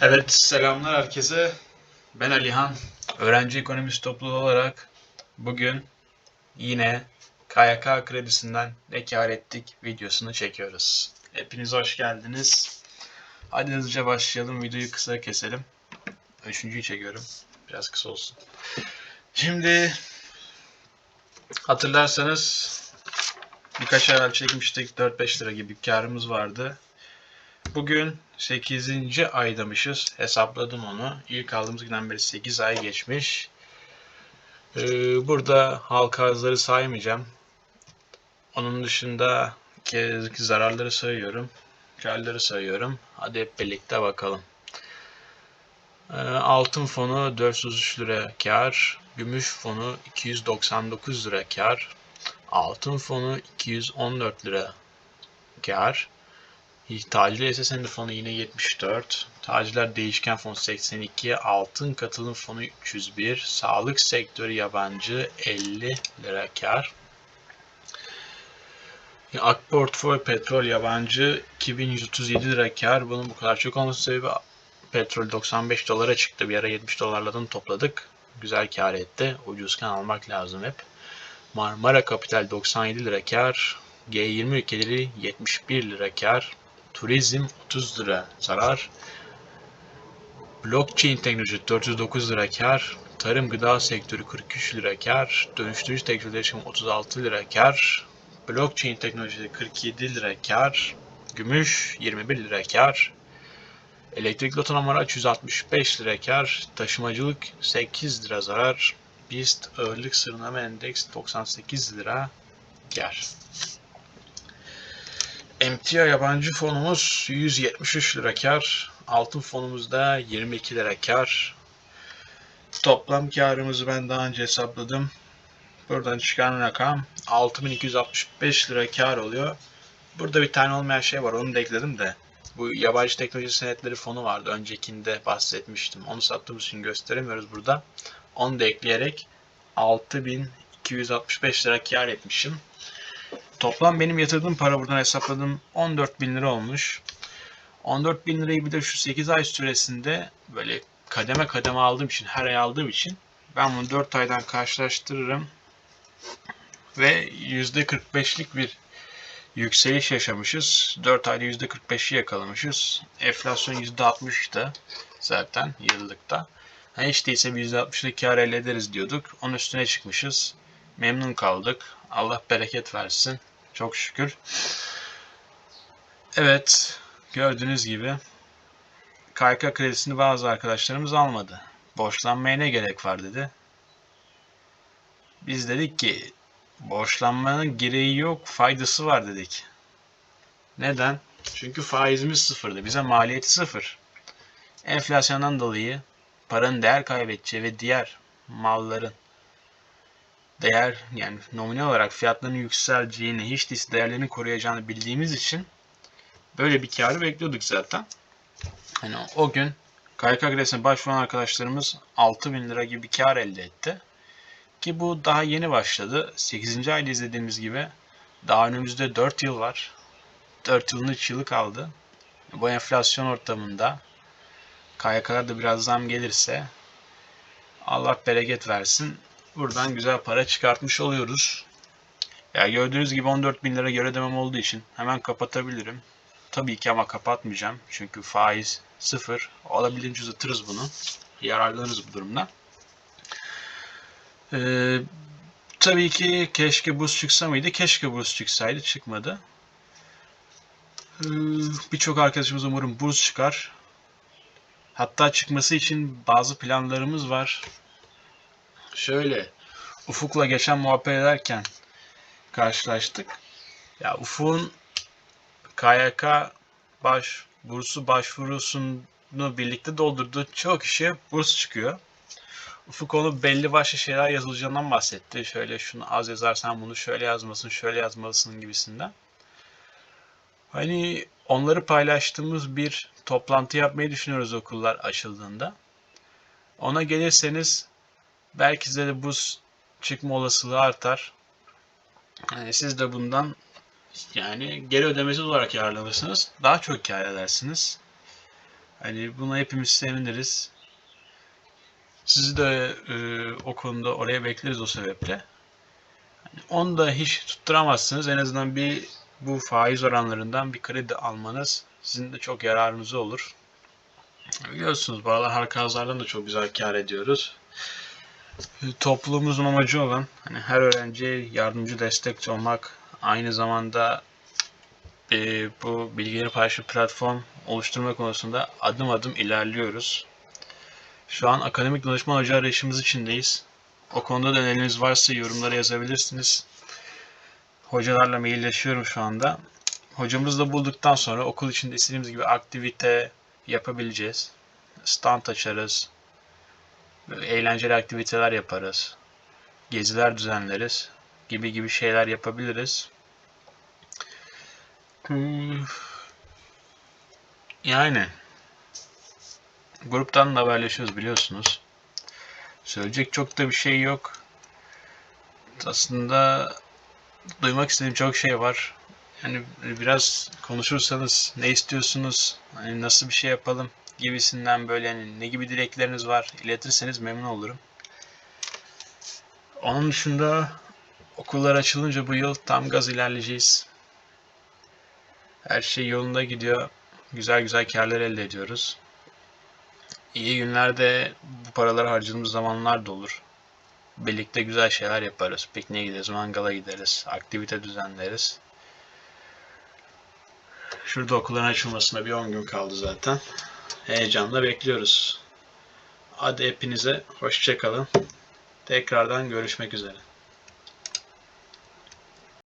Evet, selamlar herkese. Ben Alihan. Öğrenci ekonomisi topluluğu olarak bugün yine KYK kredisinden ne kar ettik videosunu çekiyoruz. Hepiniz hoş geldiniz. Hadi hızlıca başlayalım. Videoyu kısa keselim. Üçüncüyü çekiyorum. Biraz kısa olsun. Şimdi hatırlarsanız birkaç ay çekmiştik. 4-5 lira gibi bir karımız vardı. Bugün 8. aydamışız. Hesapladım onu. İlk aldığımız günden beri 8 ay geçmiş. Ee, burada halka arzları saymayacağım. Onun dışında zararları sayıyorum. Karları sayıyorum. Hadi hep birlikte bakalım. Ee, altın fonu 403 lira kar. Gümüş fonu 299 lira kar. Altın fonu 214 lira kar. Tacirler ise fonu yine 74. Tacirler değişken fonu 82. Altın katılım fonu 301. Sağlık sektörü yabancı 50 lira kar. Ak portföy petrol yabancı 2137 lira kar. Bunun bu kadar çok olması sebebi petrol 95 dolara çıktı. Bir ara 70 dolarlardan topladık. Güzel kar etti. Ucuzken almak lazım hep. Marmara Kapital 97 lira kar. G20 ülkeleri 71 lira kar. Turizm 30 lira zarar. Blockchain teknoloji 409 lira kar. Tarım gıda sektörü 43 lira kar. Dönüştürücü teknoloji 36 lira kar. Blockchain teknolojisi 47 lira kar. Gümüş 21 lira kar. Elektrikli otonom araç 165 lira kar. Taşımacılık 8 lira zarar. BIST ağırlık sıralama endeks 98 lira kar. Emtia yabancı fonumuz 173 lira kar. Altın fonumuzda 22 lira kar. Toplam karımızı ben daha önce hesapladım. Buradan çıkan rakam 6265 lira kar oluyor. Burada bir tane olmayan şey var onu da ekledim de. Bu yabancı teknoloji senetleri fonu vardı. Öncekinde bahsetmiştim. Onu sattığımız için gösteremiyoruz burada. Onu da ekleyerek 6265 lira kar etmişim. Toplam benim yatırdığım para buradan hesapladım 14 bin lira olmuş. 14 bin lirayı bir de şu 8 ay süresinde böyle kademe kademe aldığım için, her ay aldığım için ben bunu 4 aydan karşılaştırırım. Ve %45'lik bir yükseliş yaşamışız. 4 ayda %45'i yakalamışız. Enflasyon %60'tı zaten yıllıkta. Ha hiç değilse bir %60'lık kar elde ederiz diyorduk. Onun üstüne çıkmışız. Memnun kaldık. Allah bereket versin. Çok şükür. Evet, gördüğünüz gibi KYK kredisini bazı arkadaşlarımız almadı. Borçlanmaya ne gerek var dedi. Biz dedik ki borçlanmanın gereği yok, faydası var dedik. Neden? Çünkü faizimiz sıfırdı. Bize maliyeti sıfır. Enflasyondan dolayı paranın değer kaybedeceği ve diğer malların değer yani nominal olarak fiyatlarının yükseleceğini, hiç değilse değerlerini koruyacağını bildiğimiz için böyle bir karı bekliyorduk zaten. Hani o gün KYK kredisine başvuran arkadaşlarımız 6000 lira gibi bir kar elde etti. Ki bu daha yeni başladı. 8. ayda izlediğimiz gibi daha önümüzde 4 yıl var. 4 yılın 3 yılı kaldı. Bu enflasyon ortamında KYK'lar da biraz zam gelirse Allah bereket versin buradan güzel para çıkartmış oluyoruz. Ya gördüğünüz gibi 14 bin lira göre demem olduğu için hemen kapatabilirim. Tabii ki ama kapatmayacağım. Çünkü faiz sıfır. Olabildiğince uzatırız bunu. Yararlanırız bu durumda. Ee, tabii ki keşke buz çıksa mıydı? Keşke buz çıksaydı. Çıkmadı. Ee, Birçok arkadaşımız umarım buz çıkar. Hatta çıkması için bazı planlarımız var. Şöyle Ufuk'la geçen muhabbet ederken karşılaştık. Ya Ufuk'un KYK baş bursu başvurusunu birlikte doldurduğu çok kişiye burs çıkıyor. Ufuk onu belli başlı şeyler yazılacağından bahsetti. Şöyle şunu az yazarsan bunu şöyle yazmasın, şöyle yazmalısın gibisinden. Hani onları paylaştığımız bir toplantı yapmayı düşünüyoruz okullar açıldığında. Ona gelirseniz belki size de buz çıkma olasılığı artar. Yani siz de bundan yani geri ödemesiz olarak yararlanırsınız. Daha çok kar edersiniz. Hani buna hepimiz seviniriz. Sizi de e, o konuda oraya bekleriz o sebeple. Hani onu da hiç tutturamazsınız. En azından bir bu faiz oranlarından bir kredi almanız sizin de çok yararınıza olur. Biliyorsunuz bu aralar halka da çok güzel kar ediyoruz. Topluluğumuzun amacı olan hani her öğrenciye yardımcı destekçi olmak aynı zamanda e, bu bilgileri paylaşım platform oluşturma konusunda adım adım ilerliyoruz. Şu an akademik danışman hoca arayışımız içindeyiz. O konuda da öneriniz varsa yorumlara yazabilirsiniz. Hocalarla mailleşiyorum şu anda. Hocamızı da bulduktan sonra okul içinde istediğimiz gibi aktivite yapabileceğiz. Stand açarız. Eğlenceli aktiviteler yaparız. Geziler düzenleriz. Gibi gibi şeyler yapabiliriz. Hmm. Yani gruptan da haberleşiyoruz biliyorsunuz. Söyleyecek çok da bir şey yok. Aslında duymak istediğim çok şey var. Yani biraz konuşursanız ne istiyorsunuz, hani nasıl bir şey yapalım gibisinden böyle hani ne gibi dilekleriniz var iletirseniz memnun olurum. Onun dışında okullar açılınca bu yıl tam gaz ilerleyeceğiz. Her şey yolunda gidiyor. Güzel güzel karlar elde ediyoruz. İyi günlerde bu paraları harcadığımız zamanlar da olur. Birlikte güzel şeyler yaparız. Pikniğe gideriz, mangala gideriz, aktivite düzenleriz. Şurada okulların açılmasına bir 10 gün kaldı zaten. Heyecanla bekliyoruz. Hadi hepinize hoşçakalın. Tekrardan görüşmek üzere.